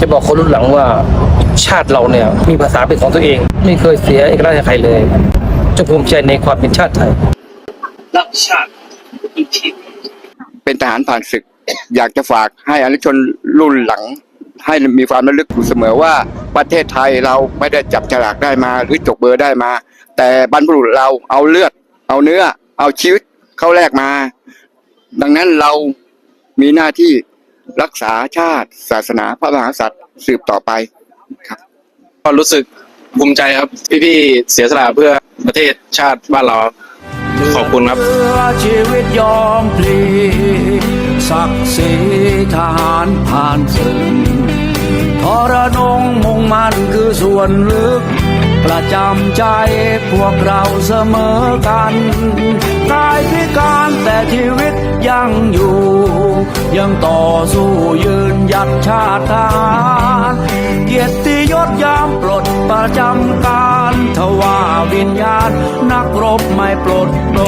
จะบอกคนรุ่นหลังว่าชาติเราเนี่ยมีภาษาเป็นของตัวเอง ไม่เคยเสียเอกราชใครเลยจงภูมิใจในความเป็นชาติไทยรักชาติอีกทีเป็นทหารผ่านศึก อยากจะฝากให้อนุชนรุ่นหลัง ให้มีความระลึกอยู่เสมอว่าประเทศไทยเราไม่ได้จับฉลากได้มา หรือจกเบอร์ได้มา แต่บรรพบุรุษเราเอาเลือด เอาเนื้อ เอาชีวิตเข้าแลกมา ดังนั้นเรามีหน้าที่ รักษาชาติศาสนาพระมหากษัตริย์สืบต่อไปก็รู้สึกภูมิใจครับ พี่ๆเสียสละเพื่อประเทศชาติบ้านเราครับขอบคุณครับเพื่อชีวิตยอมพลีศักดิ์ศรีทหารผ่านศึกทรนงมุ่งมั่นคือส่วนลึก ประจำใจพวกเราเสมอกันกายพิการแต่ชีวิตยังอยู่ ยังต่อสู้ยืนหยัดชาติทหารเกียรติยศยามปลดประจำการทว่าวิญญาณนักรบไม่ปลดโด